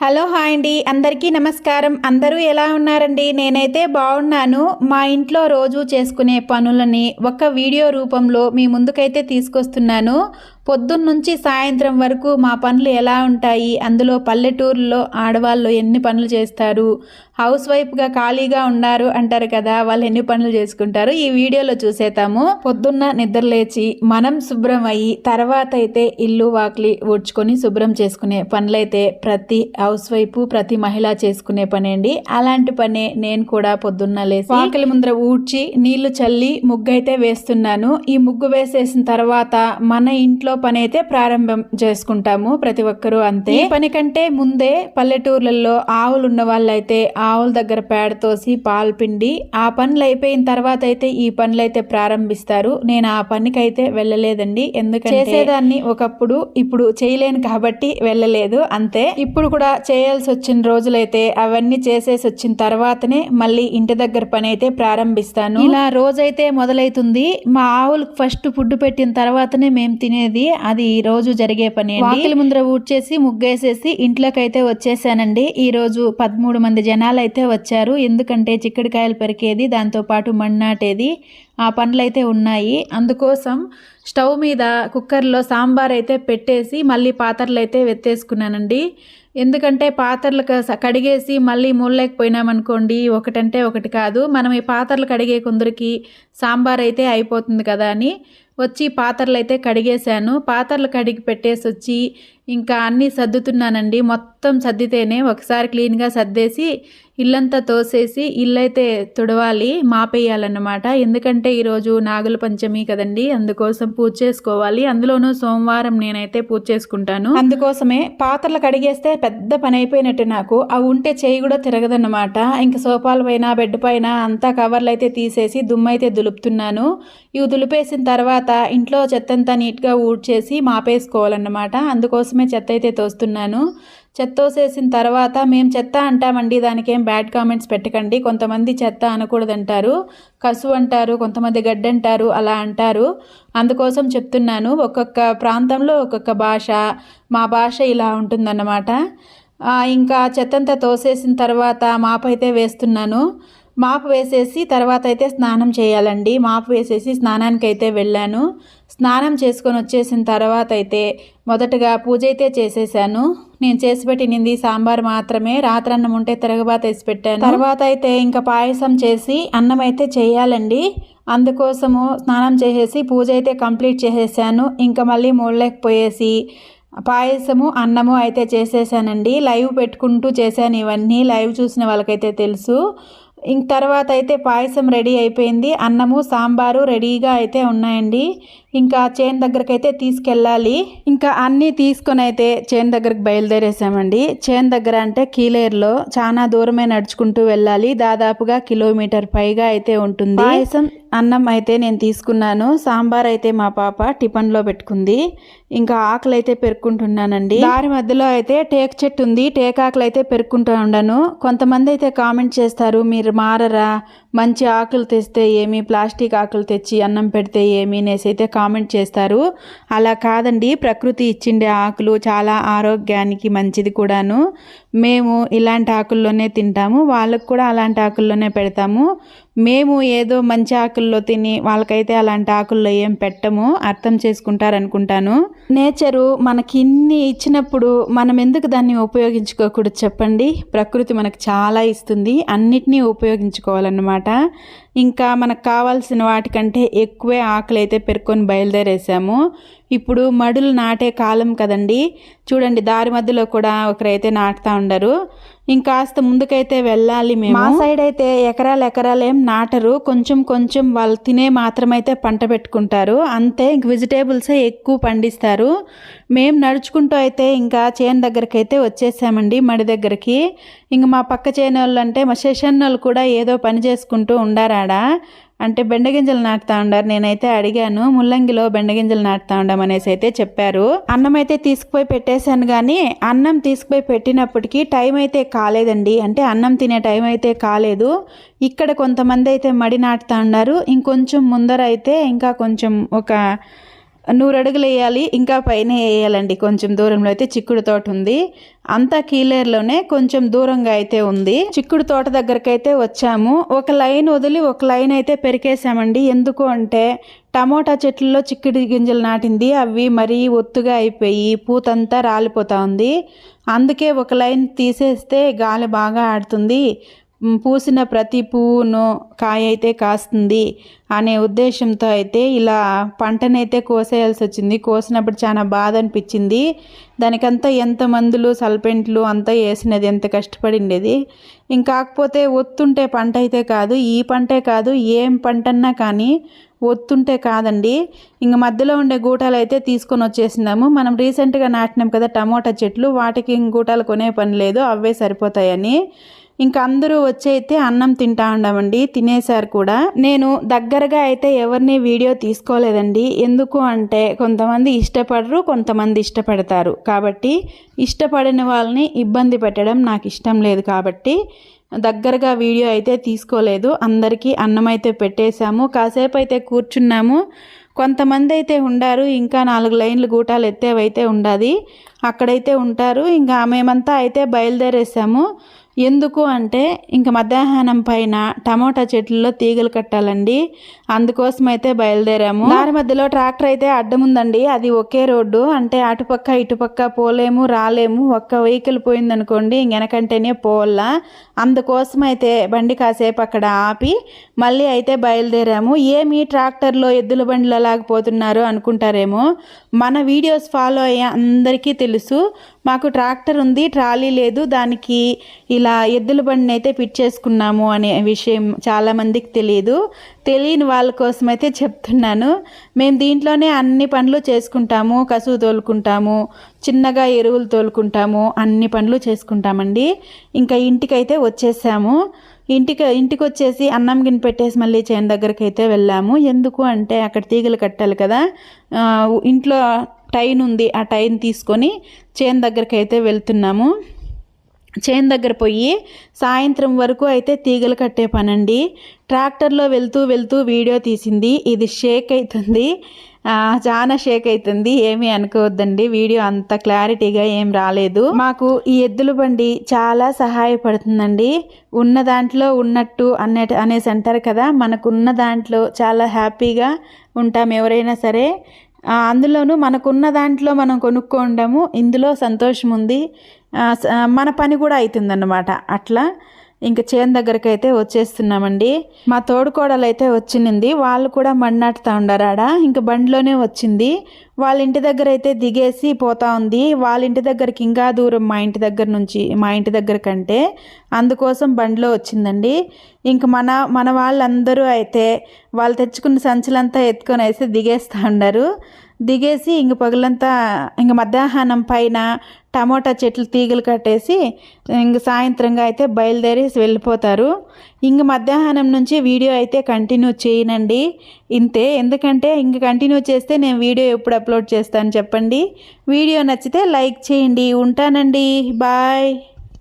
Hello hi అండి. అందరికీ నమస్కారం. అందరూ ఎలా ఉన్నారండి? నేనైతే బాగున్నాను. మా ఇంట్లో రోజు చేసుకునే పనులని ఒక వీడియో రూపంలో మీ ముందుకైతే తీసుకొస్తున్నాను. పొద్దున్నుంచి సాయంత్రం వరకు మా పనులు ఎలా ఉంటాయి? అందులో పల్లెటూరులో ఆడవాళ్ళు ఎన్ని పనులు చేస్తారు? హౌస్ వైఫ్గా ఖాళీగా ఉన్నారు అంటారు కదా వాళ్ళు ఎన్ని పనులు చేసుకుంటారు? ఈ వీడియోలో చూసేతాము పొద్దున్న నిద్రలేచి మనం శుభ్రం అయ్యి తర్వాత అయితే ఇల్లు వాకిలి ఊడ్చుకొని శుభ్రం చేసుకునే పనులైతే ప్రతి హౌస్ వైఫ్ ప్రతి మహిళ చేసుకునే పని అండి అలాంటి పనే నేను కూడా పొద్దున్న లేచి వాకిలి ముందర ఊడ్చి నీళ్ళు చల్లి ముగ్గు అయితే వేస్తున్నాను. ఈ ముగ్గు వేసేసిన తర్వాత మన ఇంట్లో పని అయితే ప్రారంభం చేసుకుంటాము ప్రతి ఒక్కరూ అంతే. పని కంటే ముందే పల్లెటూర్లలో ఆవులు ఉన్న వాళ్ళైతే ఆవుల దగ్గర పేడ తోసి పాలు పిండి ఆ పనులు అయిపోయిన తర్వాత అయితే ఈ పనులు అయితే ప్రారంభిస్తారు. నేను ఆ పనికి అయితే వెళ్ళలేదండి. ఎందుకంటే చేసేదాన్ని ఒకప్పుడు ఇప్పుడు చేయలేను కాబట్టి వెళ్ళలేదు. అంతే. ఇప్పుడు కూడా చేయాల్సి వచ్చిన రోజులైతే అవన్నీ చేసేసి వచ్చిన తర్వాతనే మళ్ళీ ఇంటి దగ్గర పని అయితే ప్రారంభిస్తాను. ఇలా రోజైతే మొదలైతుంది. మా ఆవులకు ఫస్ట్ ఫుడ్ పెట్టిన తర్వాతనే మేము తినేది. అది ఈ రోజు జరిగే పని వాకిలి ముందర ఊడ్చేసి ముగ్గేసేసి ఇంట్లోకి అయితే వచ్చేసానండి. ఈ రోజు పదమూడు మంది జనాలు అయితే వచ్చారు. ఎందుకంటే చిక్కడికాయలు పెరికేది దాంతో పాటు మಣ್ಣాటేది ఆ పనులు అయితే ఉన్నాయి. అందుకోసం స్టవ్ మీద కుక్కర్లో సాంబార్ అయితే పెట్టేసి మళ్ళీ పాత్రలు అయితే వెత్తేసుకున్నానండి. ఎందుకంటే పాత్రలు క- కడిగేసి మళ్ళీ మూలలేకపోయినామనుకోండి ఒకటంటే ఒకటి కాదు. మనం ఈ పాత్రలు కడిగే కొందరికి సాంబార్ అయితే అయిపోతుంది కదా అని వచ్చి పాత్రలు అయితే కడిగేశాను. పాత్రలు కడిగి పెట్టేసి వచ్చి ఇంకా అన్నీ సర్దుతున్నానండి. మొత్తం సర్దితేనే ఒకసారి క్లీన్గా సర్దేసి ఇల్లంతా తోసేసి ఇల్లైతే తుడవాలి మాపేయాలన్నమాట. ఎందుకంటే ఈరోజు నాగుల పంచమి కదండి అందుకోసం పూజ చేసుకోవాలి. అందులోనూ సోమవారం నేనైతే పూజ చేసుకుంటాను. అందుకోసమే పాత్రలు కడిగేస్తే పెద్ద పని అయిపోయినట్టు నాకు. అవి ఉంటే చేయి కూడా తిరగదన్నమాట. ఇంకా సోఫాల పైన బెడ్ పైన అంతా కవర్లు అయితే తీసేసి దుమ్ము అయితే దులుపుతున్నాను. ఇవి దులిపేసిన తర్వాత ఇంట్లో చెత్తంతా నీట్గా ఊడ్చేసి మాపేసుకోవాలన్నమాట. అందుకోసమే చెత్త అయితే తోస్తున్నాను. చెత్త తోసేసిన తర్వాత మేము చెత్త అంటామండి దానికి ఏం బ్యాడ్ కామెంట్స్ పెట్టకండి. కొంతమంది చెత్త అనకూడదంటారు కసు అంటారు కొంతమంది గడ్డి అంటారు అలా అంటారు. అందుకోసం చెప్తున్నాను ఒక్కొక్క ప్రాంతంలో ఒక్కొక్క భాష మా భాష ఇలా ఉంటుందన్నమాట. ఇంకా చెత్తంతా తోసేసిన తర్వాత మాపైతే వేస్తున్నాను. మాపు వేసేసి తర్వాత అయితే స్నానం చేయాలండి. మాపు వేసేసి స్నానానికి అయితే వెళ్ళాను. స్నానం చేసుకొని వచ్చేసిన తర్వాత అయితే మొదటగా పూజ అయితే చేసేసాను. నేను చేసి పెట్టినది సాంబార్ మాత్రమే. రాత్రి అన్నం ఉంటే తిరగబాత వేసి పెట్టాను. తర్వాత అయితే ఇంకా పాయసం చేసి అన్నం అయితే చేయాలండి. అందుకోసము స్నానం చేసేసి పూజ అయితే కంప్లీట్ చేసేసాను. ఇంకా మళ్ళీ మూడలేకపోయేసి పాయసము అన్నము అయితే చేసేసానండి. లైవ్ పెట్టుకుంటూ చేశాను ఇవన్నీ. లైవ్ చూసిన వాళ్ళకైతే తెలుసు. ఇంక తర్వాత అయితే పాయసం రెడీ అయిపోయింది. అన్నము సాంబారు రెడీగా అయితే ఉన్నాయండి. ఇంకా చేన్ దగ్గరికి అయితే తీసుకెళ్ళాలి. ఇంకా అన్నీ తీసుకొని అయితే చేన్ దగ్గరికి బయలుదేరేసామండి. చేన్ దగ్గర అంటే కీలేరులో చాలా దూరమే నడుచుకుంటూ వెళ్ళాలి. దాదాపుగా కిలోమీటర్ పైగా అయితే ఉంటుంది. పాయసం. అన్నం అయితే నేను తీసుకున్నాను. సాంబార్ అయితే మా పాప టిఫిన్లో పెట్టుకుంది. ఇంకా ఆకులు అయితే పెరుక్కుంటున్నానండి. దారి మధ్యలో అయితే టేక్ చెట్టు ఉంది. టేక్ ఆకులు అయితే పెరుక్కుంటూ ఉండను. కొంతమంది అయితే కామెంట్ చేస్తారు మీరు మారరా? మంచి ఆకులు తెస్తే ఏమి ప్లాస్టిక్ ఆకులు తెచ్చి అన్నం పెడితే ఏమి అనేసి అయితే కామెంట్ చేస్తారు. అలా కాదండి ప్రకృతి ఇచ్చిండే ఆకులు చాలా ఆరోగ్యానికి మంచిది కూడాను. మేము ఇలాంటి ఆకుల్లోనే తింటాము వాళ్ళకు కూడా అలాంటి ఆకుల్లోనే పెడతాము. మేము ఏదో మంచి ఆకుల్లో తిని వాళ్ళకైతే అలాంటి ఆకుల్లో ఏం పెట్టము అర్థం చేసుకుంటారనుకుంటాను. నేచరు మనకి ఇన్ని ఇచ్చినప్పుడు మనం ఎందుకు దాన్ని ఉపయోగించుకోకూడదు చెప్పండి? ప్రకృతి మనకు చాలా ఇస్తుంది. అన్నిటినీ ఉపయోగించుకోవాలన్నమాట. ఇంకా మనకు కావాల్సిన వాటికంటే ఎక్కువే ఆకులు అయితే పెరుక్కొని బయలుదేరేసాము. ఇప్పుడు మడులు నాటే కాలం కదండి. చూడండి దారి మధ్యలో కూడా ఒకరైతే నాటుతా ఉండరు. ఇంకాస్త ముందుకైతే వెళ్ళాలి మేము. మా సైడ్ అయితే ఎకరాలు ఎకరాలు ఏం నాటరు. కొంచెం కొంచెం వాళ్ళు తినే మాత్రమైతే పంట పెట్టుకుంటారు. అంతే ఇంక వెజిటేబుల్సే ఎక్కువ పండిస్తారు. మేము నడుచుకుంటూ అయితే ఇంకా చేను దగ్గరికి అయితే వచ్చేసామండి మడి దగ్గరికి. ఇంక మా పక్క చేను వాళ్ళు అంటే మా సెషన్ వాళ్ళు కూడా ఏదో పని చేసుకుంటూ ఉండారాడా. అంటే బెండగింజలు నాటుతా ఉండారు. నేనైతే అడిగాను ముల్లంగిలో బెండగింజలు నాటుతా ఉండం అనేసి అయితే చెప్పారు. అన్నం అయితే తీసుకుపోయి పెట్టేశాను కానీ అన్నం తీసుకుపోయి పెట్టినప్పటికీ టైం అయితే కాలేదండి. అంటే అన్నం తినే టైం అయితే కాలేదు. ఇక్కడ కొంతమంది అయితే మడి నాటుతా ఉన్నారు. ఇంకొంచెం ముందర అయితే ఇంకా కొంచెం ఒక నూరు అడుగులు వేయాలి ఇంకా పైన వేయాలండి. కొంచెం దూరంలో అయితే చిక్కుడు తోట ఉంది. అంతా కీలేరులోనే కొంచెం దూరంగా అయితే ఉంది. చిక్కుడు తోట దగ్గరకు అయితే వచ్చాము. ఒక లైన్ వదిలి ఒక లైన్ అయితే పెరికేసామండి ఎందుకు అంటే టమోటా చెట్లలో చిక్కుడు గింజలు నాటింది. అవి మరీ ఒత్తుగా అయిపోయి పూతంతా రాలిపోతా ఉంది. అందుకే ఒక లైన్ తీసేస్తే గాలి బాగా ఆడుతుంది. పూసిన ప్రతి పువ్వును కాయ అయితే కాస్తుంది అనే ఉద్దేశంతో అయితే ఇలా పంటనైతే కోసేయాల్సి వచ్చింది. కోసినప్పుడు చాలా బాధ అనిపించింది దానికంతా ఎంత మందులు సల్పెంట్లు అంతా వేసినది ఎంత కష్టపడిండేది. ఇంకాకపోతే ఒత్తుంటే పంట అయితే కాదు ఈ పంటే కాదు ఏం పంటన్నా కానీ ఒత్తుంటే కాదండి. ఇంక మధ్యలో ఉండే గూటాలు అయితే తీసుకొని వచ్చేసినాము. మనం రీసెంట్గా నాటినాం కదా టమోటా చెట్లు వాటికి గూటాలు కొనే పని లేదు అవే సరిపోతాయని. ఇంకా అందరూ వచ్చి అయితే అన్నం తింటా ఉండమండి తినేశారు కూడా. నేను దగ్గరగా అయితే ఎవరిని వీడియో తీసుకోలేదండి. ఎందుకు అంటే కొంతమంది ఇష్టపడరు కొంతమంది ఇష్టపడతారు. కాబట్టి ఇష్టపడిన వాళ్ళని ఇబ్బంది పెట్టడం నాకు ఇష్టం లేదు కాబట్టి దగ్గరగా వీడియో అయితే తీసుకోలేదు. అందరికీ అన్నం అయితే పెట్టేశాము. కాసేపు అయితే కూర్చున్నాము. కొంతమంది అయితే ఉండారు. ఇంకా నాలుగు లైన్లు గూటాలు ఎత్తేవైతే ఉండాది. అక్కడైతే ఉంటారు. ఇంకా మేమంతా అయితే బయలుదేరేసాము ఎందుకు అంటే ఇంక మధ్యాహ్నం పైన టమోటా చెట్లలో తీగలు కట్టాలండి. అందుకోసం అయితే బయలుదేరాము. దారి మధ్యలో ట్రాక్టర్ అయితే అడ్డం ఉందండి అది ఒకే రోడ్డు. అంటే అటుపక్క ఇటుపక్క పోలేము రాలేము. ఒక్క వెహికల్ పోయిందనుకోండి వెనకంటేనే పోవాలా అందుకోసం అయితే బండి కాసేపు అక్కడ ఆపి మళ్ళీ అయితే బయలుదేరాము. ఏమి ట్రాక్టర్లో ఎద్దుల బండిలో లాగిపోతున్నారు అనుకుంటారేమో? మన వీడియోస్ ఫాలో అయ్యే అందరికీ తెలుసు. మాకు ట్రాక్టర్ ఉంది ట్రాలీ లేదు. దానికి ఇలా ఎద్దుల బండిని అయితే ఫిట్ చేసుకున్నాము అనే విషయం చాలామందికి తెలియదు తెలియని వాళ్ళ కోసం అయితే చెప్తున్నాను. మేము దీంట్లోనే అన్ని పనులు చేసుకుంటాము. కసువు తోలుకుంటాము. చిన్నగా ఎరువులు తోలుకుంటాము. అన్ని పనులు చేసుకుంటామండి. ఇంకా ఇంటికైతే వచ్చేసాము. ఇంటికి ఇంటికి వచ్చేసి అన్నం గిన్నె పెట్టేసి మళ్ళీ చేను దగ్గరికి అయితే వెళ్ళాము. ఎందుకు అంటే అక్కడ తీగలు కట్టాలి కదా. ఇంట్లో టైన్ ఉంది ఆ టైన్ తీసుకొని చేను దగ్గరికి అయితే వెళ్తున్నాము. చేను దగ్గర పోయి సాయంత్రం వరకు అయితే తీగలు కట్టే పనండి. ట్రాక్టర్లో వెళ్తూ వెళ్తూ వీడియో తీసింది. ఇది షేక్ అవుతుంది చాలా షేక్ అవుతుంది ఏమీ అనుకోవద్దండి. వీడియో అంత క్లారిటీగా ఏం రాలేదు. మాకు ఈ ఎద్దుల బండి చాలా సహాయపడుతుందండి. ఉన్న దాంట్లో ఉన్నట్టు అనే అనేసి అంటారు కదా. మనకున్న దాంట్లో చాలా హ్యాపీగా ఉంటాం ఎవరైనా సరే. అందులోనూ మనకున్న దాంట్లో మనం కొనుక్కోండము ఇందులో సంతోషం ఉంది మన పని కూడా అవుతుందన్నమాట అట్లా ఇంక చేను దగ్గరికి అయితే వచ్చేస్తున్నామండి. మా తోడుకోడలు అయితే వచ్చింది. వాళ్ళు కూడా మన్నాటుతా ఆడ ఇంక బండిలోనే వచ్చింది. వాళ్ళ ఇంటి దగ్గర అయితే దిగేసి పోతా ఉంది. వాళ్ళ ఇంటి దగ్గరికి ఇంకా దూరం మా ఇంటి దగ్గర నుంచి మా ఇంటి దగ్గర కంటే అందుకోసం బండిలో వచ్చిందండి. ఇంక మన మన వాళ్ళందరూ అయితే వాళ్ళు తెచ్చుకున్న సంచులంతా ఎత్తుకొని అయితే దిగేస్తూ ఉన్నారు దిగేసి ఇంక పగలంతా ఇంక మధ్యాహ్నం పైన టమోటా చెట్లు తీగలు కట్టేసి ఇంక సాయంత్రంగా అయితే బయలుదేరి వెళ్ళిపోతారు. ఇంక మధ్యాహ్నం నుంచి వీడియో అయితే కంటిన్యూ చేయనండి. ఇంతే ఎందుకంటే ఇంక కంటిన్యూ చేస్తే నేను వీడియో ఎప్పుడు అప్లోడ్ చేస్తాను చెప్పండి. వీడియో నచ్చితే లైక్ చేయండి. ఉంటానండి. బాయ్.